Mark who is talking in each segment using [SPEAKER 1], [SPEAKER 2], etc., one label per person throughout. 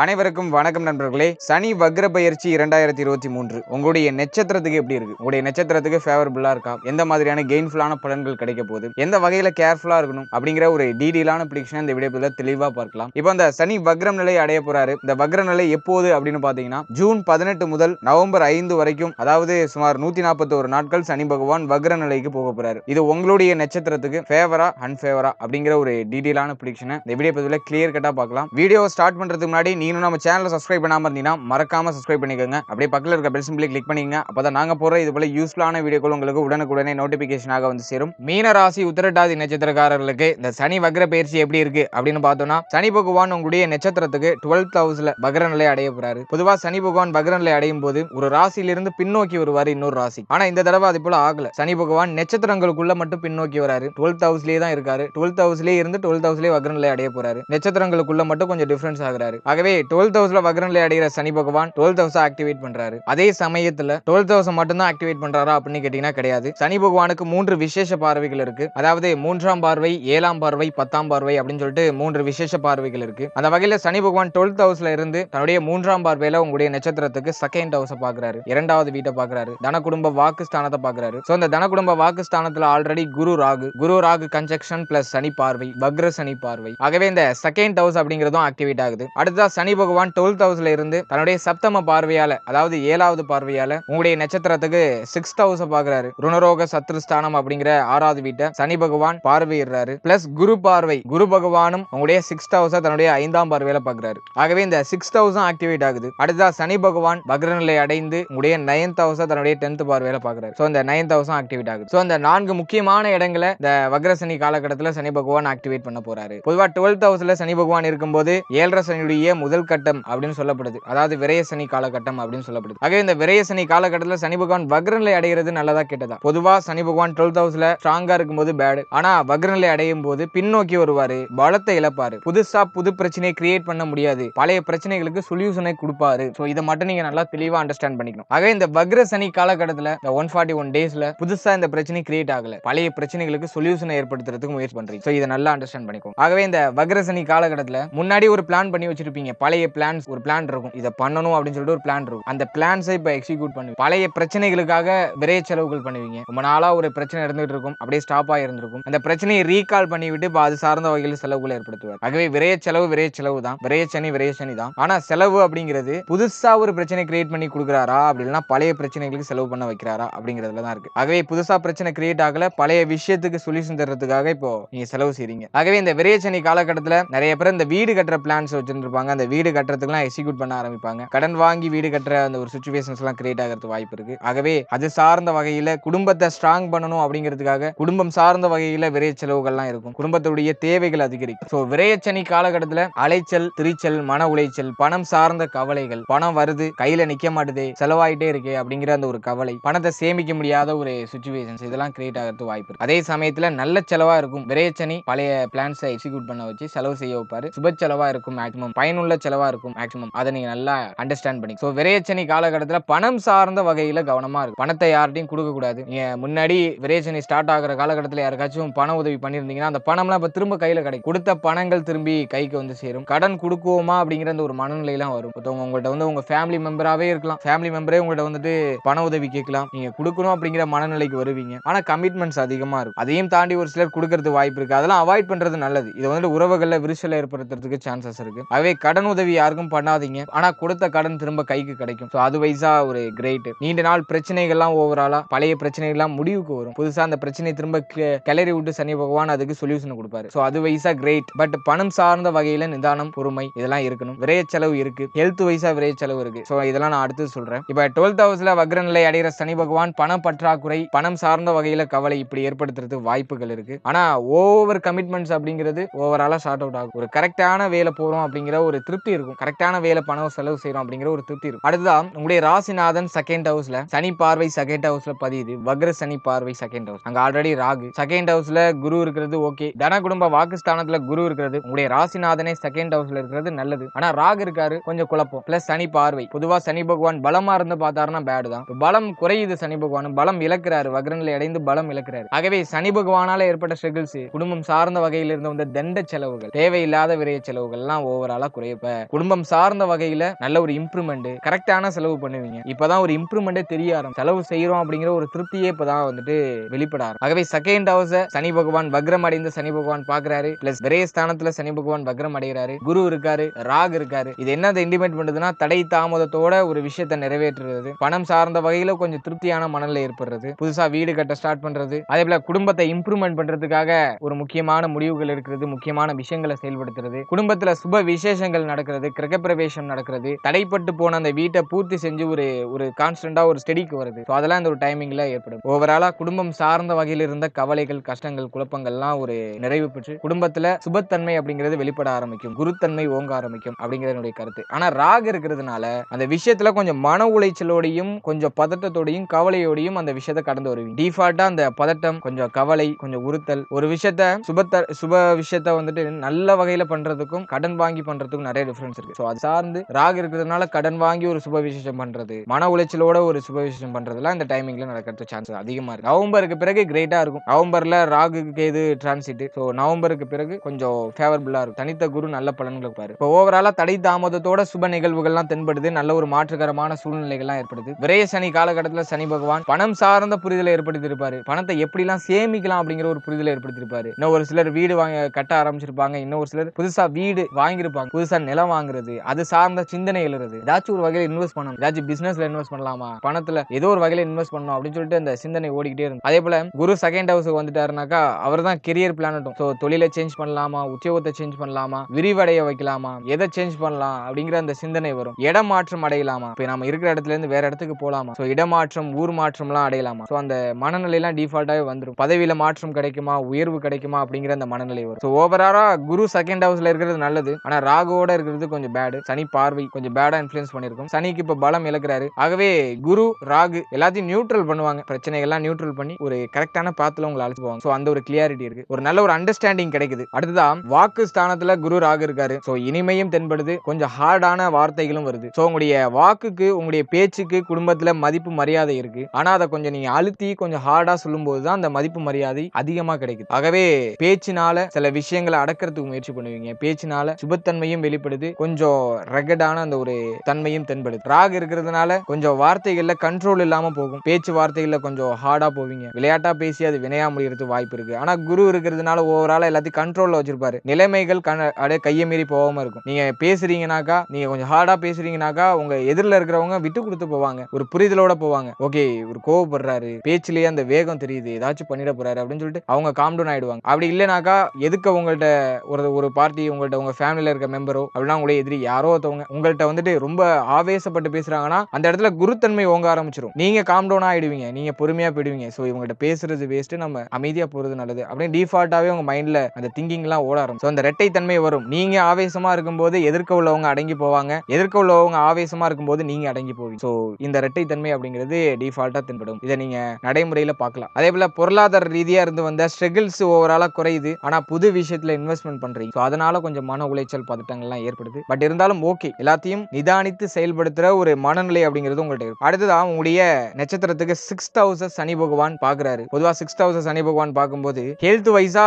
[SPEAKER 1] அனைவருக்கும் வணக்கம் நண்பர்களே. சனி வக்ர பயிற்சி இரண்டாயிரத்தி இருபத்தி மூன்று. உங்களுடைய நட்சத்திரத்துக்கு எப்படி இருக்கு? உங்களுடைய நட்சத்திரத்துக்கு ஃபேவரபுளா இருக்கா? எந்த மாதிரியான கெயின்ஃபுல்லான பலன்கள் கிடைக்க போகுது? எந்த வகையில கேர்ஃபுல்லா இருக்கணும்? அப்படிங்கிற ஒரு டீடெயிலான பிடிக்ஷன் இந்த வீடியோல தெளிவா பார்க்கலாம். இப்போ அந்த சனி வக்ரம் நிலை அடைய போறாரு. இந்த வக்ர நிலை எப்போது அப்படின்னு பாத்தீங்கன்னா ஜூன் பதினெட்டு முதல் நவம்பர் ஐந்து வரைக்கும் அதாவது சுமார் நூத்தி நாற்பத்தி ஒரு நாட்கள் சனி பகவான் வக்ர நிலைக்கு போக போறாரு. இது உங்களுடைய நட்சத்திரத்துக்கு ஃபேவரா அன்ஃபேவரா அப்படிங்கிற ஒரு டீடெயிலான பிடிக்ஷனை இந்த வீடியோ பதிவில் கிளியர் கட்டா பார்க்கலாம். வீடியோ ஸ்டார்ட் பண்றதுக்கு முன்னாடி நீங்களும் நம்ம சேனலை சப்ஸ்கிரைப் பண்ணாமல் இருந்தீங்கன்னா மறக்காம சப்ஸ்கிரைப் பண்ணிக்கோங்க. அப்படியே பக்கத்தில் இருக்க பெல் சிம்பிளை கிளிக் பண்ணிக்கங்க. அப்பதான் நாங்கள் போற இது போல யூஸ்ஃபுல்லான வீடியோக்கள் உங்களுக்கு உடனுக்குடனே நோட்டிஃபிகேஷனாக வந்து சேரும். மீன ராசி உத்திரட்டாதி நட்சத்திரக்காரர்களுக்கு இந்த சனி வக்ர பயிற்சி எப்படி இருக்கு அப்படின்னு பார்த்தோம்னா சனி பகவான் உங்களுடைய நட்சத்திரத்துக்கு டுவெல்த் ஹவுஸில் வக்ர நிலை அடைய போறாரு. பொதுவாக சனி பகவான் வக்ர நிலை அடையும் போது ஒரு ராசியிலிருந்து பின்னோக்கி வருவார் இன்னொரு ராசி. ஆனால் இந்த தடவை அது போல ஆகல. சனி பகவான் நட்சத்திரங்களுக்குள்ள மட்டும் பின்னோக்கி வராரு. டுவெல்த் ஹவுஸ்லேயே தான் இருக்காரு. டுவெல்த் ஹவுஸ்லேயே இருந்து டுவெல்த் ஹவுஸ்லேயே வக்ர நிலை அடைய போறாரு. நட்சத்திரங்களுக்குள்ள மட்டும் கொஞ்சம் டிஃபரன்ஸ் ஆகிறாரு. ஆகவே டுவெல்த் ஹவுஸ்ல வக்ரநிலை அடைகிற சனி பகவான் டுவெல்த் ஹவுஸ் ஆக்டிவேட் பண்றாரு. அதே சமயத்துல டுவெல்த் ஹவுஸ் மட்டும் தான் ஆக்டிவேட் பண்றாரா அப்படின்னு கேட்டீங்கன்னா கிடையாது. சனி பகவானுக்கு மூன்று விசேஷ பார்வைகள் இருக்கு. அதாவது மூன்றாம் பார்வை ஏழாம் பார்வை பத்தாம் பார்வை அப்படின்னு சொல்லிட்டு மூன்று விசேஷ பார்வைகள் இருக்கு. அந்த வகையில சனி பகவான் டுவெல்த் ஹவுஸ்ல இருந்து தன்னுடைய மூன்றாம் பார்வையில உங்களுடைய நட்சத்திரத்துக்கு செகண்ட் ஹவுஸ் பாக்குறாரு. இரண்டாவது வீட்டை பாக்குறாரு. தன குடும்ப வாக்கு ஸ்தானத்தை பாக்குறாரு. சோ அந்த தன குடும்ப வாக்கு ஸ்தானத்துல ஆல்ரெடி குரு ராகு. குரு ராகு கன்ஜெக்ஷன் பிளஸ் சனி பார்வை வக்ர சனி பார்வை. ஆகவே இந்த செகண்ட் ஹவுஸ் அப்படிங்கறதும் ஆக்டிவேட் ஆகுது. அடுத்ததா சனி பகவான் டுவெல்த் ஹவுஸ்ல இருந்து தன்னுடைய சப்தம பார்வையால அதாவது ஏழாவது பார்வையால உங்களுடைய நட்சத்திரத்துக்கு சிக்ஸ்த் ஹவுஸ் பாக்குறாரு ருணரோக சத்ருஸ்தானம் அப்படிங்கிற ஆறாவது வீட்டை சனி பகவான் பார்வையிடுறாரு. பிளஸ் குரு பார்வை குரு பகவானும் உங்களுடைய சிக்ஸ்த் ஹவுஸ தன்னுடைய ஐந்தாம் பார்வையில பாக்குறாரு ஆகவே இந்த சிக்ஸ்த் ஹவுஸும் ஆக்டிவேட் ஆகுது. அடுத்ததா சனி பகவான் பக்ரநிலை அடைந்து உங்களுடைய நைன்த் ஹவுஸ தன்னுடைய டென்த் பார்வையில பாக்குறாரு சோ இந்த நைன்த் ஹவுஸும் ஆக்டிவேட் ஆகுது. சோ இந்த நான்கு முக்கியமான இடங்களை இந்த வக்ர சனி காலகட்டத்தில் சனி பகவான் ஆக்டிவேட் பண்ண போறாரு. பொதுவா டுவெல்த் ஹவுஸ்ல சனி பகவான் இருக்கும்போது ஏழரை சனியுடைய முதல் முதல் கட்டம் அப்படின்னு சொல்லப்படுது. அதாவது விரயசனி காலகட்டம் அப்படின்னு சொல்லப்படுது. ஆகவே இந்த விரயசனி காலகட்டத்தில் சனி பகவான் வக்ரநிலை அடைகிறது நல்லதா கெட்டதா? பொதுவா சனி பகவான் டுவெல்த் ஹவுஸ்ல ஸ்ட்ராங்கா இருக்கும்போது பேடு ஆனா வக்ரநிலை அடையும் போது பின்னோக்கி வருவாரு பலத்தை இழப்பாரு. புதுசா புது பிரச்சனையை கிரியேட் பண்ண முடியாது. பழைய பிரச்சனைகளுக்கு சொல்யூஷனை கொடுப்பாரு. ஸோ இதை மட்டும் நீங்க நல்லா தெளிவா அண்டர்ஸ்டாண்ட் பண்ணிக்கணும். ஆகவே இந்த வக்ர சனி காலகட்டத்தில் இந்த ஒன் ஃபார்ட்டி ஒன் டேஸ்ல புதுசா இந்த பிரச்சனை கிரியேட் ஆகல. பழைய பிரச்சனைகளுக்கு சொல்யூஷனை ஏற்படுத்துறதுக்கு முயற்சி பண்றீங்க. ஸோ இதை நல்லா அண்டர்ஸ்டாண்ட் பண்ணிக்கோங்க. ஆகவே இந்த வக்ர சனி காலகட்டத்தில் முன்னாடி ஒரு பிளான் பண்ணி வச்சிருப்பீங்க. பழைய பிளான்ஸ் ஒரு பிளான் இருக்கும். இதை பண்ணணும் அப்படின்னு சொல்லிட்டு ஒரு பிளான் இருக்கும். அந்த பிளான்ஸை இப்போ எக்ஸிக்யூட் பண்ணுவீங்க. பழைய பிரச்சனைகளுக்காக விரைய செலவுகள் பண்ணுவீங்க. ரொம்ப நாளாக ஒரு பிரச்சனை இருந்துகிட்டு இருக்கும். அப்படியே ஸ்டாப் ஆகிருந்திருக்கும் அந்த பிரச்சனையை ரீகால் பண்ணிவிட்டு இப்போ அது சார்ந்த வகையில் செலவுகளை ஏற்படுத்துவார். ஆகவே விரைய செலவு விரைய செலவு தான். விரைய சனி விரைய சனி தான். ஆனால் செலவு அப்படிங்கிறது புதுசாக ஒரு பிரச்சனை கிரியேட் பண்ணி கொடுக்குறாரா அப்படின்னா பழைய பிரச்சனைகளுக்கு செலவு பண்ண வைக்கிறாரா அப்படிங்கிறதுல தான் இருக்கு. ஆகவே புதுசா பிரச்சனை கிரியேட் ஆகல. பழைய விஷயத்துக்கு சொல்யூஷன் தர்றதுக்காக இப்போ நீங்க செலவு செய்றீங்க. ஆகவே இந்த விரைய சனி காலகட்டத்தில் நிறைய பேர் இந்த வீடு கட்டுற பிளான்ஸ் வச்சுருந்துருப்பாங்க. அந்த வீடு கட்டுறதுக்குலாம் எக்ஸிக்யூட் பண்ண ஆரம்பிப்பாங்க. கடன் வாங்கி வீடு கட்டுற அந்த ஒரு சுச்சுவேஷன்ஸ் எல்லாம் கிரியேட் ஆகிறது வாய்ப்பு இருக்கு. ஆகவே அது சார்ந்த வகையில குடும்பத்தை ஸ்ட்ராங் பண்ணணும் அப்படிங்கிறதுக்காக குடும்பம் சார்ந்த வகையில விரைய செலவுகள்லாம் இருக்கும். குடும்பத்துடைய தேவைகள் அதிகரிக்கும். ஸோ விரையச்சனி காலகட்டத்தில் அலைச்சல் திரிச்சல் மன உளைச்சல் பணம் சார்ந்த கவலைகள் பணம் வருது கையில நிக்க மாட்டுதே செலவாயிட்டே இருக்கே அப்படிங்கிற அந்த ஒரு கவலை பணத்தை சேமிக்க முடியாத ஒரு சுச்சுவேஷன்ஸ் இதெல்லாம் கிரியேட் ஆகிறது வாய்ப்பு அதே சமயத்தில் நல்ல செலவா இருக்கும். விரையச்சனி பழைய பிளான்ஸை எக்ஸிக்யூட் பண்ண வச்சு செலவு செய்ய வைப்பாரு. சுப செலவா இருக்கும் மேக்ஸிமம் பயனுள்ள செலவா இருக்கும் மேக்ஸிமம் அதை நீங்க நல்லா அண்டர்ஸ்டாண்ட் பண்ணி. ஸோ விரையச்சனி காலகட்டத்தில் பணம் சார்ந்த வகையில கவனமா இருக்கும். பணத்தை யார்ட்டையும் கொடுக்க கூடாது. நீங்க முன்னாடி விரையச்சனி ஸ்டார்ட் ஆகிற காலகட்டத்தில் யாருக்காச்சும் பண உதவி பண்ணியிருந்தீங்கன்னா அந்த பணம்லாம் இப்போ திரும்ப கையில கிடைக்கும். கொடுத்த பணங்கள் திரும்பி கைக்கு வந்து சேரும். கடன் கொடுக்குவோமா அப்படிங்கிற அந்த ஒரு மனநிலையெல்லாம் வரும். ஒருத்தவங்க உங்கள்ட்ட வந்து உங்க ஃபேமிலி மெம்பராகவே இருக்கலாம். ஃபேமிலி மெம்பரே உங்கள்ட்ட வந்துட்டு பண உதவி கேட்கலாம். நீங்க கொடுக்கணும் அப்படிங்கிற மனநிலைக்கு வருவீங்க. ஆனா கமிட்மெண்ட்ஸ் அதிகமா இருக்கும். அதையும் தாண்டி ஒரு சிலர் கொடுக்கறது வாய்ப்பு இருக்கு. அதெல்லாம் அவாய்ட் பண்றது நல்லது. இது வந்துட்டு உறவுகளில் விரிசல் ஏற்படுத்துறதுக்கு சான்சஸ் இருக்கு. ஆகவே கடன் உதவி யாருக்கும் பண்ணாதீங்க. ஆனா கொடுத்த கடன் திரும்ப கைக்கு கிடைக்கும். ஸோ அது வைஸா ஒரு கிரேட் நீண்ட நாள் பிரச்சனைகள்லாம் ஓவராலா பழைய பிரச்சனைகள்லாம் முடிவுக்கு வரும். புதுசா அந்த பிரச்சனையை திரும்ப கிளறி விட்டு சனி பகவான் அதுக்கு சொல்யூஷன் கொடுப்பாரு. ஸோ அது வைஸா கிரேட் பட் பணம் சார்ந்த வகையில நிதானம் பொறுமை இதெல்லாம் இருக்கணும். விரைய செலவு இருக்கு. ஹெல்த் வைஸா விரைய செலவு இருக்கு. ஸோ இதெல்லாம் நான் அடுத்து சொல்றேன். இப்போ டுவெல்த் ஹவுஸ்ல வக்ரநிலை அடைகிற சனி பகவான் பண பற்றாக்குறை பணம் சார்ந்த வகையில கவலை இப்படி ஏற்படுத்துறதுக்கு வாய்ப்புகள் இருக்கு. ஆனா ஓவர் கமிட்மெண்ட்ஸ் அப்படிங்கிறது ஓவராலா ஷார்ட் அவுட் ஆகும். ஒரு கரெக்டான வேலை போறோம் அப்படிங்கிற ஒரு திருப்தி இருக்கும். கரெக்டான வேலை பணம் செலவு செய்யறோம் அப்படிங்கிற ஒரு திருப்தி இருக்கும். அடுத்ததான் உங்களுடைய ராசிநாதன் செகண்ட் ஹவுஸ்ல சனி பார்வை செகண்ட் ஹவுஸ்ல பதியுது. வக்ர சனி பார்வை செகண்ட் ஹவுஸ் அங்க ஆல்ரெடி ராகு. செகண்ட் ஹவுஸ்ல குரு இருக்கிறது ஓகே தன குடும்ப வாக்குஸ்தானத்துல குரு இருக்கிறது. உங்களுடைய ராசிநாதனே செகண்ட் ஹவுஸ்ல இருக்கிறது நல்லது. ஆனா ராகு இருக்காரு கொஞ்சம் குழப்பம். பிளஸ் சனி பார்வை. பொதுவா சனி பகவான் பலமா இருந்து பார்த்தாருன்னா பேடு தான். பலம் குறையுது சனி பகவான் பலம் இழக்கிறாரு. வக்ரன்ல அடைந்து பலம் இழக்கிறாரு. ஆகவே சனி பகவானால ஏற்பட்ட ஸ்ட்ரகிள்ஸ் குடும்பம் சார்ந்த வகையில் இருந்து வந்த தண்ட செலவுகள் தேவையில்லாத விரைய செலவுகள் எல்லாம் ஓவராலா குறையப்ப குடும்பம் சார்ந்த வகையில நல்ல ஒரு இம்ப்ரூவ்மெண்ட் கரெக்டான செலவு பண்ணுவீங்க. இப்பதான் ஒரு இம்ப்ரூவ்மெண்டே தெரிய ஆரம்பி செலவு செய்யறோம் அப்படிங்கிற ஒரு திருப்தியே இப்பதான் வந்துட்டு வெளிப்பட ஆரம்பி ஆகவே செகண்ட் ஹவுஸை சனி பகவான் வக்ரம் அடைந்த சனி பகவான் பாக்குறாரு. பிளஸ் விரைய ஸ்தானத்துல சனி பகவான் வக்ரம் அடைகிறாரு. குரு இருக்காரு ராக் இருக்காரு. இது என்னதை இண்டிமேட் பண்ணுதுன்னா தடை தாமதத்தோட ஒரு விஷயத்தை நிறைவேற்றுறது. பணம் சார்ந்த வகையில கொஞ்சம் திருப்தியான மனநிலை ஏற்படுறது. புதுசா வீடு கட்ட ஸ்டார்ட் பண்றது. அதே போல குடும்பத்தை இம்ப்ரூவ்மெண்ட் பண்றதுக்காக ஒரு முக்கியமான முடிவுகள் இருக்கிறது முக்கியமான விஷயங்களை செயல்படுத்துறது. குடும்பத்துல சுப விசேஷங்கள் நடக்கிறது கிரகப்பிரவேசம் நடக்கிறது தடைப்பட்டு போன அந்த வீட்டை பூர்த்தி செஞ்சு ஒரு ஒரு கான்ஸ்டன்டா ஒரு ஸ்டெடிக்கு வருது. ஸோ அதெல்லாம் இந்த ஒரு டைமிங்ல ஏற்படும். ஓவராலா குடும்பம் சார்ந்த வகையில் இருந்த கவலைகள் கஷ்டங்கள் குழப்பங்கள்லாம் ஒரு நிறைவு பெற்று குடும்பத்துல சுபத்தன்மை அப்படிங்கிறது வெளிப்பட ஆரம்பிக்கும். குருத்தன்மை ஓங்க ஆரம்பிக்கும் அப்படிங்கிறது என்னுடைய கருத்து. ஆனா ராகு இருக்கிறதுனால அந்த விஷயத்துல கொஞ்சம் மன உளைச்சலோடையும் கொஞ்சம் பதட்டத்தோடையும் கவலையோடையும் அந்த விஷயத்தை கடந்து வருவீங்க. டிஃபால்ட்டா அந்த பதட்டம் கொஞ்சம் கவலை கொஞ்சம் உறுத்தல் ஒரு விஷயத்த சுபத்த சுப விஷயத்த வந்துட்டு நல்ல வகையில பண்றதுக்கும் கடன் வாங்கி பண்றதுக்கும் நிறைய டிஃபரன்ஸ் இருக்கு. ஸோ அது சார்ந்து ராகு இருக்கிறதுனால கடன் வாங்கி ஒரு சுப விசேஷம் பண்றது மன உளைச்சலோட ஒரு சுப விசேஷம் பண்றதுலாம் இந்த டைமிங்ல நடக்கிறது சான்ஸ் அதிகமா இருக்கு. நவம்பருக்கு பிறகு கிரேட்டா இருக்கும். நவம்பர்ல ராகுக்கு கேது டிரான்சிட் ஸோ நவம்பருக்கு பிறகு கொஞ்சம் ஃபேவரபிளா இருக்கும். தனித்த குரு நல்ல பலன்களை பாரு இப்போ ஓவராலா தடை தாமதத்தோட சுப நிகழ்வுகள்லாம் தென்படுது. நல்ல ஒரு மாற்றுகரமான சூழ்நிலைகள்லாம் ஏற்படுது. விரைய சனி காலகட்டத்தில் சனி பகவான் பணம் சார்ந்த புரிதலை ஏற்படுத்தியிருப்பாரு. பணத்தை எப்படிலாம் சேமிக்கலாம் அப்படிங்கிற ஒரு புரிதலை ஏற்படுத்தியிருப்பாரு. இன்னும் ஒரு சிலர் வீடு வாங்க கட்ட ஆரம்பிச்சிருப்பாங்க. இன்னும் ஒரு சிலர் புதுசா வீடு வாங்கியிருப்பாங்க. புதுசா நிலம் வாங்குறது அது சார்ந்த சிந்தனை எழுறது. ஏதாச்சும் ஒரு வகையில் இன்வெஸ்ட் பண்ணணும். ஏதாச்சும் பிசினஸ்ல இன்வெஸ்ட் பண்ணலாமா? பணத்துல ஏதோ ஒரு வகையில் இன்வெஸ்ட் பண்ணணும் அப்படின்னு சொல்லிட்டு அந்த சிந்தனை ஓடிக்கிட்டே இருந்து அதே போல குரு செகண்ட் ஹவுஸ் வந்துட்டாருனாக்கா அவர் தான் கெரியர் பிளானட்டும் ஸோ தொழிலை சேஞ்ச் பண்ணலாமா? உத்தியோகத்தை சேஞ்ச் பண்ணலாமா? விரிவடைய வைக்கலாமா? எதை சேஞ்ச் பண்ணலாம்? அப்படிங்கிற அந்த சிந்தனை வரும். இடமாற்றம் அடையலாமா? இப்போ நம்ம இருக்கிற இடத்துல இருந்து வேற இடத்துக்கு போலாமா? ஸோ இடமாற்றம் ஊர் மாற்றம்லாம் அடையலாமா? ஸோ அந்த மனநிலையெல்லாம் டிஃபால்ட்டாகவே வந்துடும் பதவியில் மாற்றம் கிடைக்குமா? உயர்வு கிடைக்குமா? அப்படிங்கிற அந்த மனநிலை வரும். ஸோ ஓவராக குரு செகண்ட் ஹவுஸில் இருக்கிறது நல்லது. ஆனால் ராகுவோட இருக்கிறது கொஞ்சம் பேடு சனி பார்வை கொஞ்சம் பேடா இன்ஃபுளுஸ் பண்ணிருக்கும் சனிக்கு இப்போ பலம் இழக்கிறாரு. ஆகவே குரு ராகு எல்லாத்தையும் நியூட்ரல் பண்ணுவாங்க. பிரச்சனைகள்லாம் நியூட்ரல் பண்ணி ஒரு கரெக்டான பாத்துல உங்களை அழைச்சு போவாங்க. ஸோ அந்த ஒரு கிளியாரிட்டி இருக்கு. ஒரு நல்ல ஒரு அண்டர்ஸ்டாண்டிங் கிடைக்குது. அடுத்ததான் வாக்கு ஸ்தானத்துல குரு ராகு இருக்காரு. ஸோ இனிமையும் தென்படுது. கொஞ்சம் ஹார்டான வார்த்தைகளும் வருது. ஸோ உங்களுடைய வாக்குக்கு உங்களுடைய பேச்சுக்கு குடும்பத்துல மதிப்பு மரியாதை இருக்கு. ஆனா அதை கொஞ்சம் நீங்க அழுத்தி கொஞ்சம் ஹார்டா சொல்லும் தான் அந்த மதிப்பு மரியாதை அதிகமா கிடைக்குது. ஆகவே பேச்சினால சில விஷயங்களை அடக்கிறதுக்கு முயற்சி பண்ணுவீங்க. பேச்சினால சுபத்தன்மையும் தென்படுது கொஞ்சம் ரெகடான அந்த ஒரு தன்மையும் தென்படுது. ராக் இருக்கிறதுனால கொஞ்சம் வார்த்தைகள்ல கண்ட்ரோல் இல்லாம போகும். பேச்சு வார்த்தைகள்ல கொஞ்சம் ஹார்டா போவீங்க. விளையாட்டா பேசி அது வினையா முடியறதுக்கு வாய்ப்பு இருக்கு. ஆனா குரு இருக்கிறதுனால ஓவரால எல்லாத்தையும் கண்ட்ரோல்ல வச்சிருப்பாரு. நிலைமைகள் கண அப்படியே கையை மீறி போகாம இருக்கும். நீங்க பேசுறீங்கனாக்கா நீங்க கொஞ்சம் ஹார்டா பேசுறீங்கனாக்கா உங்க எதிரில் இருக்கிறவங்க விட்டு கொடுத்து போவாங்க. ஒரு புரிதலோட போவாங்க. ஓகே ஒரு கோவப்படுறாரு. பேச்சுலயே அந்த வேகம் தெரியுது. ஏதாச்சும் பண்ணிட போறாரு. அப்படின்னு சொல்லிட்டு அவங்க காம் டவுன் ஆயிடுவாங்க. அப்படி இல்லைனாக்கா எதுக்கு உங்கள்ட்ட ஒரு ஒரு பார்ட்டி உங்கள்ட்ட உங்க ஃபேமிலியில இருக்க மெம்பரோ அப்படின்னா உங்களுடைய எதிரி யாரோ ஒருத்தவங்க உங்கள்கிட்ட வந்துட்டு ரொம்ப ஆவேசப்பட்டு பேசுறாங்கன்னா அந்த இடத்துல குருத்தன்மை ஓங்க ஆரம்பிச்சிடும் நீங்க காம் டவுன் ஆயிடுவீங்க. நீங்க பொறுமையா போயிடுவீங்க. ஸோ இவங்கள்ட்ட பேசுறது வேஸ்ட் நம்ம அமைதியா போறது நல்லது. அப்படின்னு டிஃபால்ட்டாவே உங்க மைண்ட்ல அந்த திங்கிங் எல்லாம் ஓட ஆரம்பிச்சு ஸோ அந்த ரெட்டை தன்மை வரும். நீங்க ஆவேசமா இருக்கும்போது எதிர்க்க உள்ளவங்க அடங்கி போவாங்க. எதிர்க்க உள்ளவங்க ஆவேசமா இருக்கும்போது நீங்க அடங்கி போவீங்க. ஸோ இந்த ரெட்டை தன்மை அப்படிங்கிறது டிஃபால்ட்டா தென்படும். இதை நீங்க நடைமுறையில பார்க்கலாம். அதே போல பொருளாதார ரீதியா இருந்து வந்த ஸ்ட்ரகிள்ஸ் ஓவராலா குறையுது. ஆனா புது விஷயத்துல இன்வெஸ்ட்மெண்ட் பண்றீங்க. ஸோ அதனால கொஞ்சம் மன உளைச்சல் பதட்டங்கள்லாம் ஏற்படுது. பட் இருந்தாலும் ஓகே எல்லாத்தையும் நிதானித்து செயல்படுத்துற ஒரு மனநிலை அப்படிங்கிறது உங்கள்ட்ட இருக்கும். அடுத்ததான் உங்களுடைய நட்சத்திரத்துக்கு சிக்ஸ் ஹவுஸ் சனி பகவான் பாக்குறாரு பொதுவா சிக்ஸ் ஹவுஸ் சனி பகவான் பார்க்கும்போது ஹெல்த் வைஸா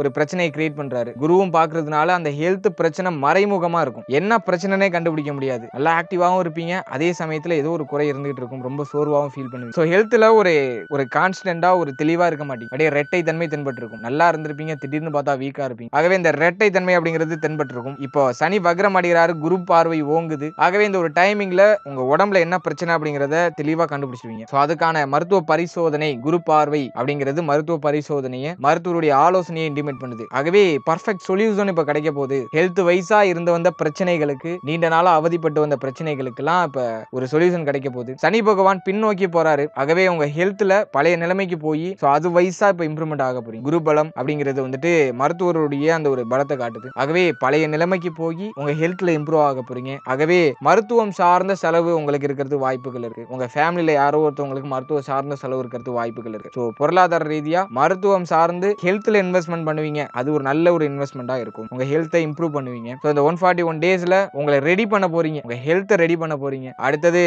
[SPEAKER 1] ஒரு பிரச்சனையை கிரியேட் பண்றாரு. குருவும் பாக்குறதுனால அந்த ஹெல்த் பிரச்சனை மறைமுகமா இருக்கும். என்ன பிரச்சனைனே கண்டுபிடிக்க முடியாது. நல்லா ஆக்டிவாகவும் இருப்பீங்க. அதே சமயத்துல ஏதோ ஒரு குறை இருந்துகிட்டு இருக்கும். ரொம்ப சோர்வாகவும் ஃபீல் பண்ணுவீங்க. ஸோ ஹெல்த்ல ஒரு ஒரு கான்ஸ்டன்டா ஒரு தெளிவா இருக்க மாட்டீங்க. அப்படியே ரெட்டை தன்மை தென்பட்டு இருக்கும் நல்லா இருந்திருப்பீங்க. திடீர்னு பார்த்தா வீக்கா இருப்பீங்க. ஆகவே இந்த ரெட்டை தன்மை அப்படிங்கிறது தென்பட்டு இருக்கும் இப்போ சனி சனி வக்ரம் அடைகிறாரு குரு பார்வை ஓங்குது. ஆகவே இந்த ஒரு டைமிங்ல உங்க உடம்புல என்ன பிரச்சனை அப்படிங்கிறத தெளிவா கண்டுபிடிச்சிருவீங்க. ஸோ அதுக்கான மருத்துவ பரிசோதனை குரு பார்வை அப்படிங்கிறது மருத்துவ பரிசோதனையை மருத்துவருடைய ஆலோசனையை இன்டிமேட் பண்ணுது. ஆகவே பர்ஃபெக்ட் சொல்யூஷன் இப்ப கிடைக்க போகுது. ஹெல்த் வைஸா இருந்து வந்த பிரச்சனைகளுக்கு நீண்ட நாளா அவதிப்பட்டு வந்த பிரச்சனைகளுக்கெல்லாம் இப்ப ஒரு சொல்யூஷன் கிடைக்க போகுது. சனி பகவான் பின்னோக்கி போறாரு. ஆகவே உங்க ஹெல்த்ல பழைய நிலைமைக்கு போய் ஸோ அது வைஸா இப்ப இம்ப்ரூவ்மெண்ட் ஆக போறீங்க குரு பலம் அப்படிங்கிறது வந்துட்டு மருத்துவருடைய அந்த ஒரு பலத்தை காட்டுது. ஆகவே பழைய நிலைமைக்கு போய் ஆகி உங்க ஹெல்த்ல இம்ப்ரூவ் ஆக போறீங்க. ஆகவே மருத்துவம் சார்ந்த செலவு உங்களுக்கு இருக்கிறது வாய்ப்புகள் இருக்கு. உங்க ஃபேமிலியில யாரோ ஒருத்தவங்களுக்கு மருத்துவ சார்ந்த செலவு இருக்கிறது வாய்ப்புகள் இருக்கு. ஸோ பொருளாதார ரீதியா மருத்துவம் சார்ந்து ஹெல்த்ல இன்வெஸ்ட்மெண்ட் பண்ணுவீங்க. அது ஒரு நல்ல ஒரு இன்வெஸ்ட்மெண்டா இருக்கும். உங்க ஹெல்த்தை இம்ப்ரூவ் பண்ணுவீங்க. ஸோ இந்த ஒன் ஃபார்ட்டி ஒன் டேஸ்ல உங்களை ரெடி பண்ண போறீங்க. உங்க ஹெல்த்தை ரெடி பண்ண போறீங்க. அடுத்தது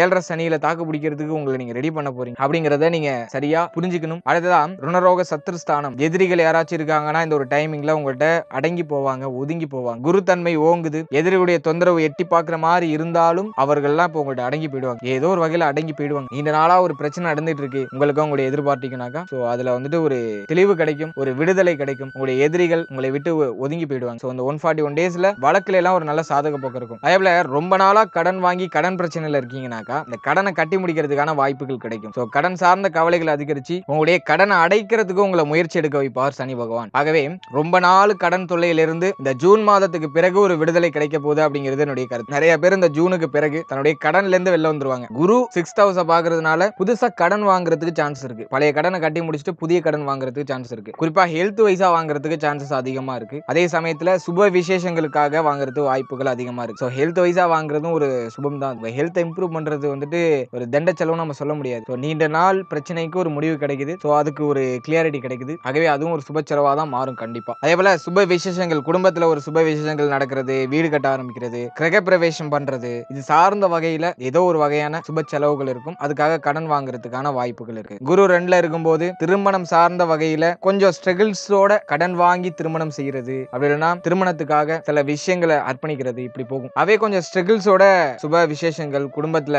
[SPEAKER 1] ஏழரை சனியில தாக்கு பிடிக்கிறதுக்கு உங்களை நீங்க ரெடி பண்ண போறீங்க. அப்படிங்கறத நீங்க சரியா புரிஞ்சுக்கணும். அடுத்ததான் ருணரோக சத்துருஸ்தானம் எதிரிகள் யாராச்சும் இருக்காங்கன்னா இந்த ஒரு டைமிங்ல உங்கள்கிட்ட அடங்கி போவாங்க ஒதுங்கி போவாங்க. குரு குருத்தன்மை ஓங்குது. எதிரிகளுடைய தொந்தரவு எட்டி பார்க்குற மாதிரி இருந்தாலும் அவர்கள்லாம் இப்போ உங்கள்ட்ட அடங்கி போயிடுவாங்க. ஏதோ ஒரு வகையில் அடங்கி போயிடுவாங்க. இந்த நாளாக ஒரு பிரச்சனை நடந்துட்டு இருக்கு உங்களுக்கு உங்களுடைய எதிர்பார்ட்டிங்கனாக்கா ஸோ அதுல வந்துட்டு ஒரு தெளிவு கிடைக்கும். ஒரு விடுதலை கிடைக்கும். உங்களுடைய எதிரிகள் உங்களை விட்டு ஒதுங்கி போயிடுவாங்க. ஸோ அந்த ஒன் ஃபார்ட்டி ஒன் டேஸ்ல வழக்குல எல்லாம் ஒரு நல்ல சாதக போக்கு இருக்கும். அதே போல ரொம்ப நாளா கடன் வாங்கி கடன் பிரச்சனையில இருக்கீங்கனாக்கா இந்த கடனை கட்டி முடிக்கிறதுக்கான வாய்ப்புகள் கிடைக்கும். ஸோ கடன் சார்ந்த கவலைகள் அதிகரிச்சு உங்களுடைய கடனை அடைக்கிறதுக்கு உங்களை முயற்சி எடுக்க வைப்பார் சனி பகவான். ஆகவே ரொம்ப நாள் கடன் தொல்லையிலிருந்து இந்த ஜூன் மாதத்துக்கு பிறகு ஒரு விடுதலை கிடைக்க போகுது அப்படிங்கிறது என்னுடைய கருத்து. நிறைய பேர் இந்த ஜூனுக்கு பிறகு தன்னுடைய கடன்ல இருந்து வெளில வந்துருவாங்க. குரு சிக்ஸ் ஹவுஸ பாக்குறதுனால புதுசா கடன் வாங்குறதுக்கு சான்ஸ் இருக்கு. பழைய கடனை கட்டி முடிச்சுட்டு புதிய கடன் வாங்குறதுக்கு சான்ஸ் இருக்கு. குறிப்பா ஹெல்த் வைஸா வாங்குறதுக்கு சான்சஸ் அதிகமா இருக்கு. அதே சமயத்துல சுப விசேஷங்களுக்காக வாங்குறதுக்கு வாய்ப்புகள் அதிகமா இருக்கு. ஸோ ஹெல்த் வைஸா வாங்குறதும் ஒரு சுபம் தான். ஹெல்த் இம்ப்ரூவ் பண்றது வந்துட்டு ஒரு தண்ட செலவு நம்ம சொல்ல முடியாது. ஸோ நீண்ட நாள் பிரச்சனைக்கு ஒரு முடிவு கிடைக்குது. ஸோ அதுக்கு ஒரு கிளியாரிட்டி கிடைக்குது. ஆகவே அதுவும் ஒரு சுப செலவாக தான் மாறும் கண்டிப்பா. அதே போல சுப விசேஷங்கள் குடும்பத்துல ஒரு சுப விசேஷங்கள் நடக்கிறது வீடு கட்ட ஆரம்பிக்கிறது கிரகப்பிரவேசம் பண்றது இது சார்ந்த வகையில ஏதோ ஒரு வகையான சுப செலவுகள் இருக்கும். அதுக்காக கடன் வாங்குறதுக்கான வாய்ப்புகள் இருக்கு. குரு ரெண்டுல இருக்கும்போது திருமணம் சார்ந்த வகையில கொஞ்சம் ஸ்ட்ரகிள்ஸோட கடன் வாங்கி திருமணம் செய்யறது. அப்படி இல்லைன்னா திருமணத்துக்காக சில விஷயங்களை அர்ப்பணிக்கிறது இப்படி போகும். அவே கொஞ்சம் ஸ்ட்ரகிள்ஸோட சுப விசேஷங்கள் குடும்பத்துல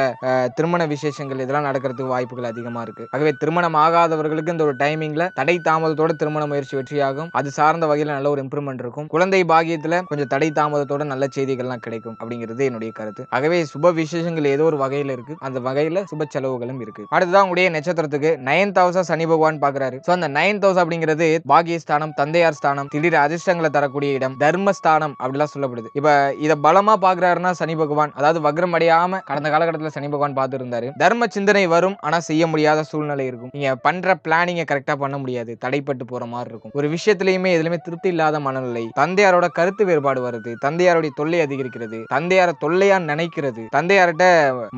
[SPEAKER 1] திருமண விசேஷங்கள் இதெல்லாம் நடக்கிறதுக்கு வாய்ப்புகள் அதிகமா இருக்கு. ஆகவே திருமணம் ஆகாதவர்களுக்கு இந்த ஒரு டைமிங்ல தடை தாமதத்தோட திருமண முயற்சி வெற்றியாகும். அது சார்ந்த வகையில நல்ல ஒரு இம்ப்ரூவ்மெண்ட் இருக்கும். குழந்தை பாகியத்துல கொஞ்சம் தடை தாமதத்தோட நல்ல செய்திகள்லாம் கிடைக்கும் அப்படிங்கிறது என்னுடைய கருத்து. ஆகவே சுப விசேஷங்கள் ஏதோ ஒரு வகையில இருக்கு. அந்த வகையில சுப செலவுகளும் இருக்கு. அடுத்ததான் உங்களுடைய நட்சத்திரத்துக்கு நைன்த் தௌசண்ட் சனி பகவான் பாக்குறாரு. சோ அந்த நைன்த் ஹவுஸ் அப்படிங்கிறது பாகியஸ்தானம் தந்தையார் ஸ்தானம் திடீர் அதிர்ஷ்டங்களை தரக்கூடிய இடம் தர்மஸ்தானம் அப்படிலாம் சொல்லப்படுது. இப்ப இதை பலமா பாக்குறாருன்னா சனி பகவான். அதாவது வக்ரம் அடையாம கடந்த காலகட்டத்துல சனி பகவான் பார்த்து இருந்தாரு தர்ம சிந்தனை வரும் ஆனா செய்ய முடியாத சூழ்நிலை இருக்கும். நீங்க பண்ற பிளானிங்க கரெக்டா பண்ண முடியாது. தடைப்பட்டு போற மாதிரி இருக்கும். ஒரு விஷயத்திலயுமே எதுலயுமே திருப்தி இல்லாத மனநிலை. தந்தையாரோட கருத்து வேறுபாடு வருது. தந்தையாருடைய தொல்லை அதிகரிக்கிறது. தந்தையார தொல்லையா நினைக்கிறது. தந்தையார்கிட்ட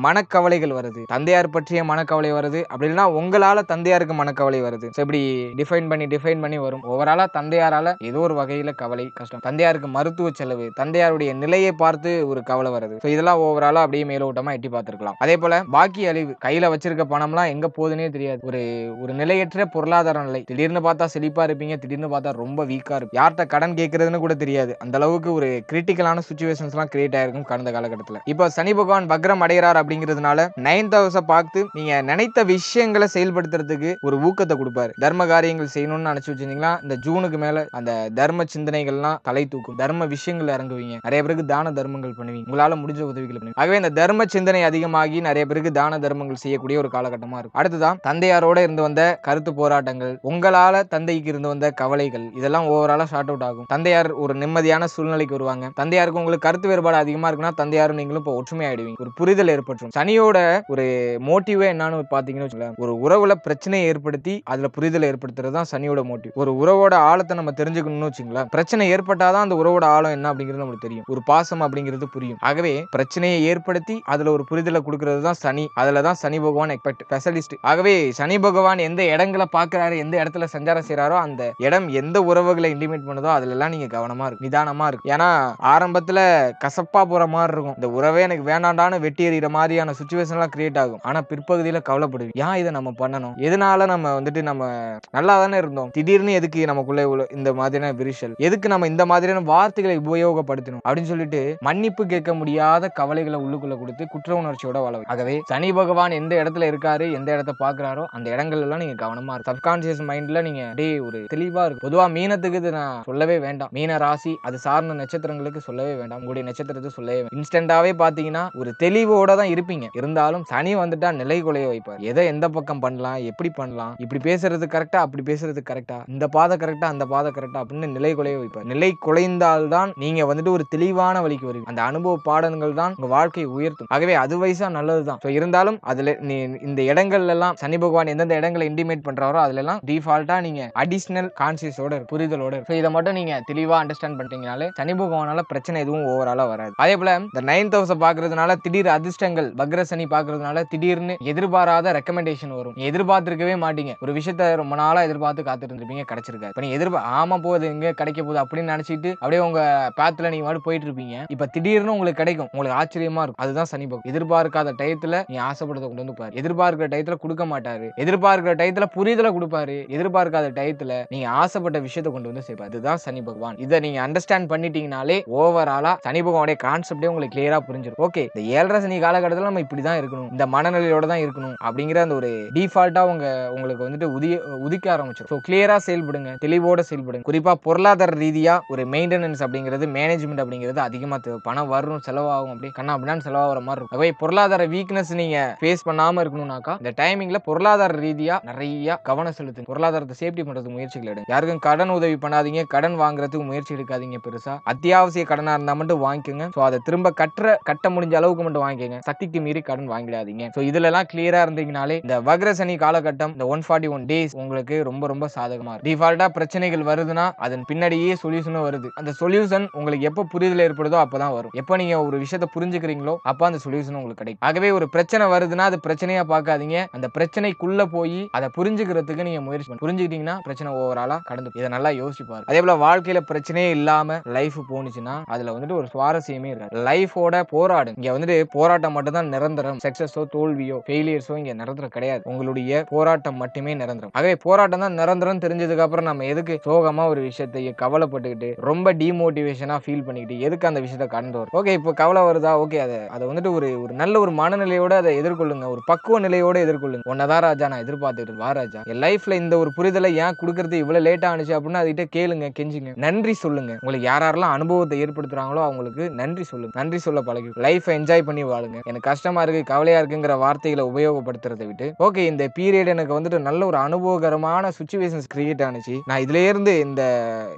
[SPEAKER 1] மனக்கவலைகள் வருது. தந்தையார் பற்றிய மனக்கவலை வருது. அப்படி இல்லைன்னா உங்களால தந்தையாருக்கு மனக்கவலை வருது. இப்படி டிஃபைன் பண்ணி டிஃபைன் பண்ணி வரும். ஓவராலா தந்தையாரால ஏதோ ஒரு வகையில கவலை கஷ்டம். தந்தையாருக்கு மருத்துவ செலவு தந்தையாருடைய நிலையை பார்த்து ஒரு கவலை வருது. ஸோ இதெல்லாம் ஓவராலா அப்படியே மேலோட்டமா எட்டி பார்த்துருக்கலாம். அதே போல பாக்கி அழிவு கையில வச்சிருக்க பணம்லாம் எங்க போகுதுன்னே தெரியாது. ஒரு ஒரு நிலையற்ற பொருளாதார நிலை. திடீர்னு பார்த்தா செழிப்பா இருப்பீங்க. திடீர்னு பார்த்தா ரொம்ப வீக்கா இருக்கும் யார்கிட்ட கடன் கேட்கறதுன்னு கூட தெரியாது. அந்த அளவுக்கு ஒரு கிரிட்டிக்கலான சுச்சுவேஷன்ஸ்லாம் கிரியேட் ஆயிருக்கும் கடந்த காலகட்டத்தில். இப்போ சனி பகவான் வக்ரம் அடைகிறார் அப்படிங்கிறதுனால நைன்த் ஹவுஸை பார்த்து நீங்க நினைத்த விஷயங்களை செயல்படுத்துறதுக்கு ஒரு ஊக்கத்தை கொடுப்பாரு. தர்ம காரியங்கள் செய்யணும்னு நினைச்சு வச்சிருந்தீங்கன்னா இந்த ஜூனுக்கு மேல அந்த தர்ம சிந்தனைகள்லாம் தலை தூக்கும். தர்ம விஷயங்கள் இறங்குவீங்க. நிறைய பேருக்கு தான தர்மங்கள் பண்ணுவீங்க. உங்களால முடிஞ்ச உதவிகள் பண்ணுவீங்க. ஆகவே இந்த தர்ம சிந்தனை அதிகமாகி நிறைய பேருக்கு தான தர்மங்கள் செய்யக்கூடிய ஒரு காலகட்டமா இருக்கும். அடுத்ததான் தந்தையாரோட இருந்து வந்த கருத்து போராட்டங்கள் உங்களால தந்தைக்கு இருந்து வந்த கவலைகள் இதெல்லாம் ஓவராலா ஷார்ட் அவுட் ஆகும். தந்தையார் ஒரு நிம்மதியான சூழ்நிலை சூழ்நிலைக்கு வருவாங்க. தந்தையாருக்கு உங்களுக்கு கருத்து வேறுபாடு அதிகமா இருக்குன்னா தந்தையாரும் நீங்களும் இப்போ ஒற்றுமையாயிடுவீங்க. ஒரு புரிதல் ஏற்பட்டுரும். சனியோட ஒரு மோட்டிவே என்னன்னு பாத்தீங்கன்னு வச்சுக்கோங்களேன். ஒரு உறவுல பிரச்சனையை ஏற்படுத்தி அதுல புரிதல் ஏற்படுத்துறது தான் சனியோட மோட்டிவ் ஒரு உறவோட ஆழத்தை நம்ம தெரிஞ்சுக்கணும்னு வச்சுங்களேன் பிரச்சனை ஏற்பட்டாதான் அந்த உறவோட ஆழம் என்ன அப்படிங்கிறது நம்மளுக்கு தெரியும். ஒரு பாசம் அப்படிங்கிறது புரியும். ஆகவே பிரச்சனையை ஏற்படுத்தி அதுல ஒரு புரிதலை கொடுக்கறது தான் சனி. அதுல தான் சனி பகவான் எக்ஸ்பெக்ட் ஸ்பெஷலிஸ்ட் ஆகவே சனி பகவான் எந்த இடங்களை பாக்குறாரு எந்த இடத்துல சஞ்சாரம் செய்கிறாரோ அந்த இடம் எந்த உறவுகளை இன்டிமேட் பண்ணுதோ அதுல எல்லாம் நீங்க கவனமா நிதானமாக நிதானமா ஏன்னா ஆரம்பத்துல கசப்பா போற மாதிரி இருக்கும். இந்த உறவே எனக்கு வேண்டாண்டான வெட்டி எறிகிற மாதிரியான சுச்சுவேஷன் எல்லாம் கிரியேட் ஆகும். ஆனா பிற்பகுதியில கவலைப்படுது ஏன் இதை நம்ம பண்ணணும்? எதனால நம்ம வந்துட்டு நம்ம நல்லா தானே இருந்தோம்? திடீர்னு எதுக்கு நமக்குள்ள இவ்வளவு இந்த மாதிரியான விரிசல்? எதுக்கு நம்ம இந்த மாதிரியான வார்த்தைகளை உபயோகப்படுத்தணும்? அப்படின்னு சொல்லிட்டு மன்னிப்பு கேட்க முடியாத கவலைகளை உள்ளுக்குள்ள கொடுத்து குற்ற உணர்ச்சியோட வளவு ஆகவே சனி பகவான் எந்த இடத்துல இருக்காரு எந்த இடத்த பாக்குறாரோ அந்த இடங்கள் எல்லாம் நீங்க கவனமா இருக்கும் சப்கான்சியஸ் மைண்ட்ல நீங்க அப்படியே ஒரு தெளிவா இருக்கும் பொதுவா மீனத்துக்கு இது நான் சொல்லவே வேண்டாம். மீன ராசி அது சார்ந்த நட்சத்திரங்களுக்கு சொல்லவே வேண்டாம். உங்களுடைய நட்சத்திரத்தை சொல்லவே இன்ஸ்டன்டாவே பாத்தீங்கன்னா ஒரு தெளிவோட தான் இருப்பீங்க. இருந்தாலும் சனி வந்துட்டா நிலை குலைய வைப்பார். எதை எந்த பக்கம் பண்ணலாம் எப்படி பண்ணலாம் இப்படி பேசுறது கரெக்டா அப்படி பேசுறது கரெக்டா இந்த பாதை கரெக்டா அந்த பாதை கரெக்டா அப்படின்னு நிலை குலைய வைப்பார். நிலை குலைந்தால்தான் நீங்க வந்துட்டு ஒரு தெளிவான வழிக்கு வருவீங்க. அந்த அனுபவ பாடங்கள் தான் உங்க வாழ்க்கையை உயர்த்தும். ஆகவே அது வயசா நல்லதுதான். ஸோ இருந்தாலும் அதுல நீ இந்த இடங்கள்ல எல்லாம் சனி பகவான் எந்தெந்த இடங்களை இன்டிமேட் பண்றாரோ அதுல எல்லாம் டிஃபால்ட்டா நீங்க அடிஷனல் கான்சியஸோட புரிதலோட ஸோ இதை மட்டும் நீங்க தெளிவா அண்டர்ஸ்டாண்ட் பண்ணிட்டீங்கனாலே சனி பகவானால பிரச்சனை எதுவும் ஓவராலா வராது. அதே போல இந்த நைன்த் ஹவுஸை பாக்குறதுனால திடீர் அதிர்ஷ்டங்கள் வக்ர சனி பாக்குறதுனால திடீர்னு எதிர்பாராத ரெக்கமெண்டேஷன் வரும். நீ எதிர்பார்த்திருக்கவே மாட்டீங்க. ஒரு விஷயத்த ரொம்ப நாளா எதிர்பார்த்து காத்துட்டு இருந்திருப்பீங்க கிடைச்சிருக்காது. இப்ப நீ எதிர்பா ஆமா போகுது எங்க கிடைக்க போகுது அப்படின்னு நினைச்சிட்டு அப்படியே உங்க பாத்துல நீங்க மாட்டு போயிட்டு இருப்பீங்க. இப்ப திடீர்னு உங்களுக்கு கிடைக்கும். உங்களுக்கு ஆச்சரியமா இருக்கும். அதுதான் சனி பகவான். எதிர்பார்க்காத டயத்துல நீ ஆசைப்படுறத கொண்டு வந்து பாரு. எதிர்பார்க்கிற டயத்துல கொடுக்க மாட்டாரு. எதிர்பார்க்கிற டயத்துல புரிதலை கொடுப்பாரு. எதிர்பார்க்காத டயத்துல நீங்க ஆசைப்பட்ட விஷயத்தை கொண்டு வந்து சேர்ப்பாரு. அதுதான் சனி பகவான். இதை நீங்க அண்டர்ஸ்டாண்ட் பண்ணிட்டு பண்ணிட்டீங்கனாலே ஓவராலா சனி பகவானுடைய கான்செப்டே உங்களுக்கு கிளியரா புரிஞ்சிடும் ஓகே இந்த ஏழரை சனி காலகட்டத்தில் நம்ம இப்படிதான் இருக்கணும். இந்த மனநிலையோட தான் இருக்கணும் அப்படிங்கிற அந்த ஒரு டிஃபால்ட்டா உங்க உங்களுக்கு வந்துட்டு உதிய உதிக்க ஆரம்பிச்சிடும் ஸோ கிளியரா செயல்படுங்க தெளிவோட செயல்படுங்க. குறிப்பா பொருளாதார ரீதியா ஒரு மெயின்டெனன்ஸ் அப்படிங்கிறது மேனேஜ்மெண்ட் அப்படிங்கிறது அதிகமா தேவை. பணம் வரும் செலவாகும் அப்படி. கண்ணா அப்படின்னா செலவாகிற மாதிரி இருக்கும். அவை பொருளாதார வீக்னஸ் நீங்க ஃபேஸ் பண்ணாம இருக்கணும்னாக்கா இந்த டைமிங்ல பொருளாதார ரீதியா நிறைய கவனம் செலுத்து பொருளாதாரத்தை சேஃப்டி பண்றதுக்கு முயற்சிகள் எடுங்க. யாருக்கும் கடன் உதவி பண்ணாதீங்க. கடன் வாங்குறதுக்கு முயற்சி எடுக்காதீங்க பெருசா. அத்தியாவசிய கடனா இருந்தா மட்டும் வாங்கிக்கோங்க. ஸோ அதை திரும்ப கட்டுற கட்ட முடிஞ்ச அளவுக்கு மட்டும் வாங்கிக்கோங்க. சக்திக்கு மீறி கடன் வாங்கிடாதீங்க. ஸோ இதுல எல்லாம் கிளியரா இருந்தீங்கனாலே இந்த வக்ரசனி காலகட்டம் இந்த ஒன் ஃபார்ட்டி ஒன் டேஸ் உங்களுக்கு ரொம்ப ரொம்ப சாதகமா இருக்கும். டிஃபால்ட்டா பிரச்சனைகள் வருதுன்னா அதன் பின்னாடியே சொல்யூஷனும் வருது. அந்த சொல்யூஷன் உங்களுக்கு எப்போ புரிதல் ஏற்படுதோ அப்பதான் வரும். எப்போ நீங்க ஒரு விஷயத்தை புரிஞ்சுக்கிறீங்களோ அப்போ அந்த சொல்யூஷன் உங்களுக்கு கிடைக்கும். ஆகவே ஒரு பிரச்சனை வருதுன்னா அது பிரச்சனையா பார்க்காதீங்க. அந்த பிரச்சனைக்குள்ள போய் அதை புரிஞ்சுக்கிறதுக்கு நீங்க முயற்சி பண்ணு. புரிஞ்சுக்கிட்டீங்கன்னா பிரச்சனை ஓவராலா கடந்து இதை நல்லா யோசிப்பாரு அதே போல வாழ்க்கையில பிரச்சனையே இல்லாம லைஃப் போனுச்சுன்னா அதுல வந்துட்டு ஒரு சுவாரஸ்யமே இருக்காது. லைஃபோட போராடு. இங்க வந்துட்டு போராட்டம் மட்டும் தான் நிரந்தரம். சக்சஸோ தோல்வியோ ஃபெயிலியர்ஸோ இங்க நிரந்தரம் கிடையாது. உங்களுடைய போராட்டம் மட்டுமே நிரந்தரம். ஆகவே போராட்டம் தான் நிரந்தரம் தெரிஞ்சதுக்கு அப்புறம் நம்ம எதுக்கு சோகமா ஒரு விஷயத்தை கவலைப்பட்டுக்கிட்டு ரொம்ப டிமோட்டிவேஷனா ஃபீல் பண்ணிக்கிட்டு எதுக்கு அந்த விஷயத்தை கடந்து வரும் ஓகே இப்போ கவலை வருதா? ஓகே அதை அதை வந்துட்டு ஒரு ஒரு நல்ல ஒரு மனநிலையோட அதை எதிர்கொள்ளுங்க. ஒரு பக்குவ நிலையோட எதிர்கொள்ளுங்க. ஒன்னதான் ராஜா நான் எதிர்பார்த்துட்டு வா ராஜா. என் லைஃப்ல இந்த ஒரு புரிதலை ஏன் கொடுக்கறது இவ்வளவு லேட்டா ஆனிச்சு அப்படின்னு அதுகிட்ட கேளுங்க கெஞ்சுங்க. நன்றி சொல்லுங்க. உங்களுக்கு யாரெல்லாம் அனுபவத்தை ஏற்படுத்துறாங்களோ அவங்களுக்கு நன்றி சொல்லுங்க. நன்றி சொல்ல பழகி லைஃப்பை என்ஜாய் பண்ணி வாழுங்க. எனக்கு கஷ்டமா இருக்கு கவலையா இருக்குங்கிற வார்த்தைகளை உபயோகப்படுத்துறதை விட்டு ஓகே இந்த பீரியட் எனக்கு வந்துட்டு நல்ல ஒரு அனுபவகரமான சுச்சுவேஷன்ஸ் கிரியேட் ஆனிச்சு. நான் இதுல இருந்து இந்த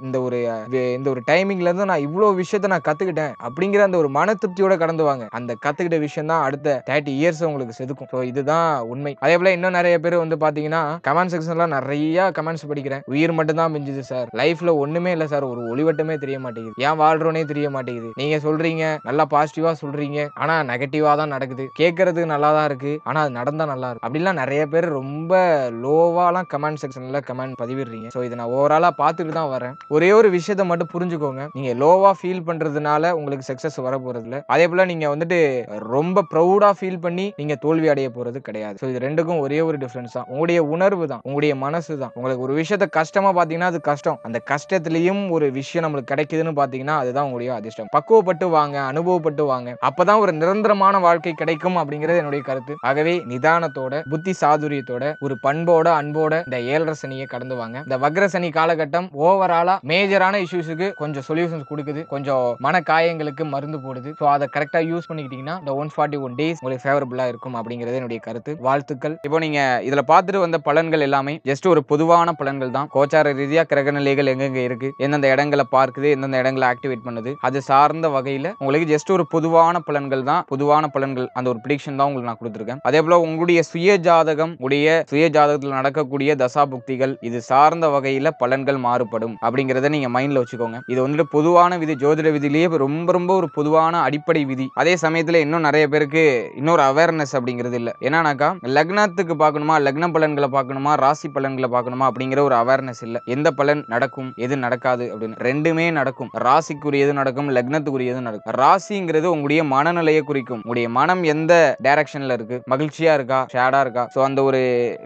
[SPEAKER 1] இந்த ஒரு இந்த ஒரு டைமிங்ல இருந்து நான் இவ்வளவு விஷயத்த நான் கத்துக்கிட்டேன் அப்படிங்கிற அந்த ஒரு மன திருப்தியோட கடந்து வாங்க. அந்த கத்துக்கிட்ட விஷயம் தான் அடுத்த தேர்ட்டி இயர்ஸ் உங்களுக்கு செதுக்கும். ஸோ இதுதான் உண்மை. அதே போல இன்னும் நிறைய பேர் வந்து பாத்தீங்கன்னா கமெண்ட் செக்ஷன்லாம் நிறைய கமெண்ட்ஸ் படிக்கிறேன். உயிர் மட்டும் தான் மிஞ்சுது சார் லைஃப்ல ஒண்ணுமே இல்ல சார் ஒரு ஒளிவட்டமே தெரிய மாட்டேங்குது. ஏன் வாழ்றோனே தெரிய மாட்டேங்குது. நீங்க சொல்றீங்க நல்லா பாசிட்டிவா சொல்றீங்க. ஆனா நெகட்டிவா தான் நடக்குது. கேட்கறதுக்கு நல்லா தான் இருக்கு. ஆனா அது நடந்தா நல்லா இருக்கு. அப்படிலாம் நிறைய பேர் ரொம்ப லோவாலாம் கமெண்ட் செக்ஷன்ல கமெண்ட் பதிவிடுறீங்க. ஸோ இதை நான் ஓவராலா பார்த்துட்டு தான் வரேன். ஒரே ஒரு விஷயத்த மட்டும் புரிஞ்சுக்கோங்க. நீங்க லோவா ஃபீல் பண்றதுனால உங்களுக்கு சக்சஸ் வர போறது இல்லை அதே போல நீங்க வந்துட்டு ரொம்ப ப்ரௌடா ஃபீல் பண்ணி நீங்க தோல்வி அடைய போறது கிடையாது. ஸோ இது ரெண்டுக்கும் ஒரே ஒரு டிஃபரன்ஸ் தான். உங்களுடைய உணர்வு தான். உங்களுடைய மனசு தான். உங்களுக்கு ஒரு விஷயத்த கஷ்டமா பாத்தீங்கன்னா அது கஷ்டம். அந்த கஷ்டத்திலையும் ஒரு விஷயம் நம்மளுக்கு கிடைக்குதுன்னு பாத்தீங்கன்னா அதுதான் உங்களுடைய அதிர்ஷ்டம். பக்குவப்பட்டு வாங்க அனுபவப்பட்டு வாங்க. அப்பதான் ஒரு நிரந்தரமான வாழ்க்கை கிடைக்கும் அப்படிங்கிறது என்னுடைய கருத்து. ஆகவே நிதானத்தோட புத்தி சாதுரியத்தோட ஒரு பண்போட அன்போட இந்த ஏழரை சனியை கடந்து வாங்க. இந்த வக்ர சனி காலகட்டம் ஓவராலா மேஜரான இஷ்யூஸுக்கு கொஞ்சம் சொல்யூஷன்ஸ் கொடுக்குது. கொஞ்சம் மன காயங்களுக்கு மருந்து போடுது. ஸோ அதை கரெக்டாக யூஸ் பண்ணிக்கிட்டீங்கன்னா இந்த ஒன் ஃபார்ட்டி ஒன் டேஸ் உங்களுக்கு ஃபேவரபிளா இருக்கும் அப்படிங்கிறது என்னுடைய கருத்து. வாழ்த்துக்கள். இப்போ நீங்க இதுல பார்த்துட்டு வந்த பலன்கள் எல்லாமே ஜஸ்ட் ஒரு பொதுவான பலன்கள் தான். கோச்சார ரீதியா கிரக நிலைகள் எங்கெங்க இருக்கு? எந்தெந்த இடங்களை பார்க்குது? எந்தெந்த இடங்கள் ஆக்டிவேட் பண்ணுது. அது சார்ந்த வகையில உங்களுக்கு ஜஸ்ட் ஒரு பொதுவான பலன்கள் தான். பொதுவான பலன்கள் அந்த ஒரு ப்ரிடிக்ஷன் தான் உங்களுக்கு நான் கொடுத்துருக்கேன். அதே போல உங்களுடைய சுய ஜாதகம் உடைய சுய ஜாதகத்தில் நடக்கக்கூடிய தசா புக்திகள் இது சார்ந்த வகையில பலன்கள் மாறுபடும் அப்படிங்கறத நீங்க மைண்ட்ல வச்சுக்கோங்க. இது வந்துட்டு பொதுவான விதி ஜோதிட விதியிலேயே ரொம்ப ரொம்ப ஒரு பொதுவான அடிப்படை விதி. அதே சமயத்துல இன்னும் நிறைய பேருக்கு இன்னொரு அவேர்னஸ் அப்படிங்கிறது இல்ல. என்னன்னாக்கா லக்னத்துக்கு பார்க்கணுமா லக்ன பலன்களை பார்க்கணுமா ராசி பலன்களை பார்க்கணுமா அப்படிங்கிற ஒரு அவேர்னஸ் இல்ல. எந்த பலன் நடக்கும் எது நடக்காது அப்படின்னு. ரெண்டுமே நடக்கும். ராசிக்குரியது நடக்கும் லக்னத்துக்குரியது நடக்கும். ராசிங்கிறது உங்களுடைய மனநிலையை குறிக்கும். உங்களுடைய மனம் எந்த டைரக்ஷன்ல இருக்கு? மகிழ்ச்சியா இருக்கா? ஷேடா இருக்கா? ஸோ அந்த ஒரு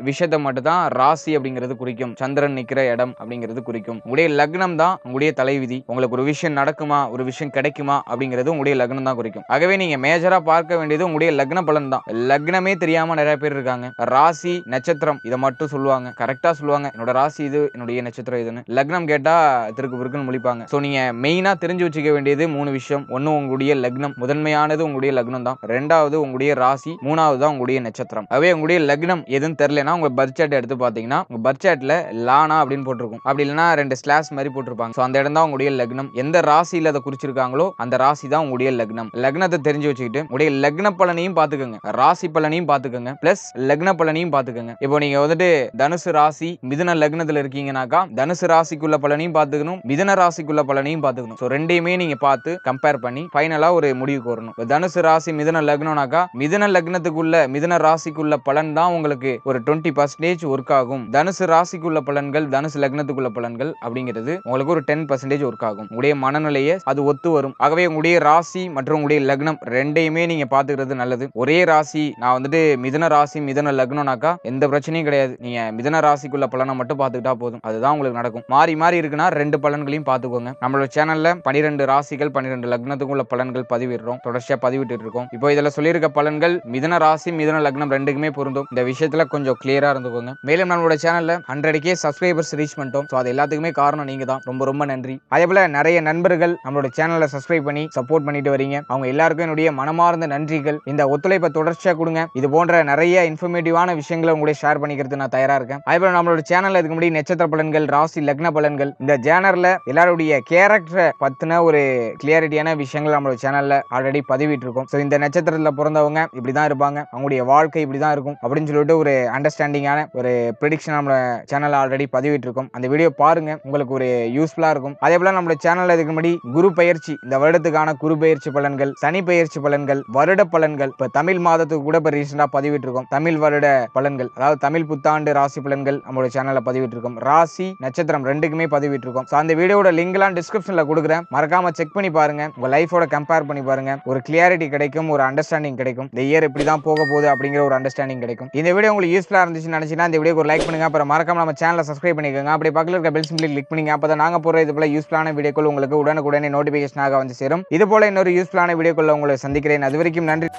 [SPEAKER 1] விஷயத்தை மட்டும் தான் ராசி அப்படிங்கிறது குறிக்கும். சந்திரன் நிக்கிற இடம் அப்படிங்கிறது குறிக்கும். உங்களுடைய லக்னம் தான் உங்களுடைய தலைவிதி. உங்களுக்கு ஒரு விஷயம் நடக்குமா? ஒரு விஷயம் கிடைக்குமா? அப்படிங்கிறது உங்களுடைய லக்னம் தான் குறிக்கும். ஆகவே நீங்க மேஜரா பார்க்க வேண்டியது உங்களுடைய லக்ன பலன் தான். லக்னமே தெரியாம நிறைய பேர் இருக்காங்க. ராசி நட்சத்திரம் இதை மட்டும் சொல்லுவாங்க. கரெக்டா சொல்லுவாங்க. என்னோட ராசி இது என்னுடைய நட்சத்திரம் இதுன்னு. லக்னம் கேட்டா திருக்கு முழிப்பாங்க. சோ நீங்க மெயினாக தெரிஞ்சு வச்சுக்க வேண்டியது மூணு விஷயம். ஒன்று உங்களுடைய லக்னம். முதன்மையானது உங்களுடைய லக்னம் தான் ரெண்டாவது உங்களுடைய ராசி. மூணாவது தான் உங்களுடைய நட்சத்திரம். அவே உங்களுடைய லக்னம் எதுன்னு தெரிலனா உங்க பர்த் சார்ட் எடுத்து பார்த்தீங்கன்னா உங்க பர்த் சார்ட்ல லானா அப்படின்னு போட்டிருக்கும். அப்படி இல்லைன்னா ரெண்டு ஸ்லாஷ் மாதிரி போட்டிருப்பாங்க. ஸோ அந்த இடம் தான் உங்களுடைய லக்னம். எந்த ராசியில் அதை குறிச்சிருக்காங்களோ அந்த ராசி தான் உங்களுடைய லக்னம். லக்னத்தை தெரிஞ்சு வச்சுக்கிட்டு உங்களுடைய லக்ன பலனையும் பார்த்துக்கோங்க ராசி பலனையும் பார்த்துக்கோங்க பிளஸ் லக்ன பலனையும் பார்த்துக்கோங்க இப்போ நீங்க வந்துட்டு தனுசு ராசி மிதுன லக்னத்தில் இருக்கீங்கனாக்கா தனுசு ராசிக்குள்ள பலனையும் பார்த்துக்கணும் மிதுன ராசிக்குள்ள பலனையும் பார்த்து பார்த்துக்கணும் ஸோ ரெண்டையுமே நீங்க பார்த்து கம்பேர் பண்ணி ஃபைனலா ஒரு முடிவுக்கு வரணும். தனுசு ராசி மிதன லக்னம்னாக்கா மிதன லக்னத்துக்குள்ள மிதன ராசிக்குள்ள பலன் தான் உங்களுக்கு ஒரு டுவெண்ட்டி பர்சன்டேஜ் ஒர்க் ஆகும். தனுசு ராசிக்குள்ள பலன்கள் தனுசு லக்னத்துக்குள்ள பலன்கள் அப்படிங்கிறது உங்களுக்கு ஒரு டென் பர்சன்டேஜ் ஒர்க் ஆகும். உங்களுடைய மனநிலையை அது ஒத்து வரும். ஆகவே உங்களுடைய ராசி மற்றும் உங்களுடைய லக்னம் ரெண்டையுமே நீங்க பாத்துக்கிறது நல்லது. ஒரே ராசி நான் வந்துட்டு மிதன ராசி மிதன லக்னம்னாக்கா எந்த பிரச்சனையும் கிடையாது. நீங்க மிதன ராசிக்குள்ள பலனை மட்டும் பார்த்துக்கிட்டா போதும். அதுதான் உங்களுக்கு நடக்கும். மாறி மாறி இருக்குன்னா ரெண்டு பலன்களையும் பார்த்துக்கோங்க நம்மளோட சேனல்ல பனிரெண்டு ராசிகள் பன்னிரெண்டு லக்னத்துக்குள்ள பலன்கள் பதிவிடுறோம். தொடர்ச்சியா பதிவிட்டு இருக்கோம் இப்போ இதுல சொல்லியிருக்க பலன்கள் மிதன ராசி மிதன லக்னம் ரெண்டுக்குமே பொருந்தும். இந்த விஷயத்துல கொஞ்சம் கிளியரா இருந்துக்கோங்க. மேலும் நம்மளோட சேனல்ல ஹண்ட்ரடுக்கே சப்ஸ்கிரைபர்ஸ் ரீச் பண்ணிட்டோம். ஸோ அது எல்லாத்துக்குமே காரணம் நீங்க தான் ரொம்ப ரொம்ப நன்றி. அதே போல நிறைய நண்பர்கள் நம்மளோட சேனலை சப்ஸ்கிரைப் பண்ணி சப்போர்ட் பண்ணிட்டு வரீங்க. அவங்க எல்லாருக்கும் என்னுடைய மனமார்ந்த நன்றிகள். இந்த ஒத்துழைப்பை தொடர்ச்சியா கொடுங்க. இது போன்ற நிறைய இன்ஃபர்மேட்டிவான விஷயங்களை உங்களுடைய ஷேர் பண்ணிக்கிறது நான் தயாரா இருக்கேன். அதே போல நம்மளோட சேனல்ல இதுக்கு முன்னாடி நட்சத்திர பலன்கள் ராசி லக்ன பலன்கள். இந்த ஜேனர்ல எல்லாருடைய கேரக்டர் பத்தின ஒரு கிளியாரிட்டியான விஷயங்கள் நம்மளோட சேனல்ல ஆல்ரெடி பதிவிட்டு இருக்கோம் ஸோ இந்த நட்சத்திரத்துல பிறந்தவங்க இப்படிதான் இருப்பாங்க. அவங்களுடைய வாழ்க்கை இப்படிதான் இருக்கும் அப்படின்னு சொல்லிட்டு ஒரு அண்டர்ஸ்டாண்டிங்கான ஒரு ப்ரிடிக்ஷன் நம்ம சேனல் ஆல்ரெடி பதிவிட்டு இருக்கோம் அந்த வீடியோ பாருங்க. உங்களுக்கு ஒரு யூஸ்ஃபுல்லா இருக்கும். அதே போல நம்மளோட சேனல்ல இதுக்கு முன்னாடி குரு பயிற்சி இந்த வருடத்துக்கான குரு பயிற்சி பலன்கள் சனி பயிற்சி பலன்கள் வருட பலன்கள் இப்ப தமிழ் மாதத்துக்கு கூட இப்ப ரீசெண்டா பதிவிட்டு இருக்கோம் தமிழ் வருட பலன்கள் அதாவது தமிழ் புத்தாண்டு ராசி பலன்கள் நம்மளோட சேனல்ல பதிவிட்டு இருக்கோம் ராசி நட்சத்திரம் ரெண்டுக்குமே பதிவிட்டு இருக்கோம் ஸோ அந்த வீடியோட லிங்க்லாம் டிஸ்கிரிப்ஷன் டிஸ்கிரிப்ஷன்ல கொடுக்குறேன். மறக்காம செக் பண்ணி பாருங்க. உங்க லைஃபோட கம்பேர் பண்ணி பாருங்க. ஒரு கிளியாரிட்டி கிடைக்கும் ஒரு அண்டர்ஸ்டாண்டிங் கிடைக்கும். இந்த இயர் இப்படி தான் போக போகுது அப்படிங்கிற ஒரு அண்டர்ஸ்டாண்டிங் கிடைக்கும். இந்த வீடியோ உங்களுக்கு யூஸ்ஃபுல்லா இருந்துச்சுன்னு நினைச்சீங்கன்னா இந்த வீடியோ ஒரு லைக் பண்ணுங்க. அப்புறம் மறக்காம நம்ம சேனலை சப்ஸ்கிரைப் பண்ணிக்கோங்க. அப்படி பக்கத்தில் இருக்க பெல் சிம்பிளி கிளிக் பண்ணுங்க. அப்பதான் நாங்க போற இது போல யூஸ்ஃபுல்லான வீடியோக்கள் உங்களுக்கு உடனுக்குடனே நோட்டிஃபிகேஷனாக வந்து சேரும். இது போல இன்னொரு யூஸ்ஃபுல்லான வீடியோக்களில் உங்களை சந்திக்கிறேன். அது வரைக்கும் நன்றி.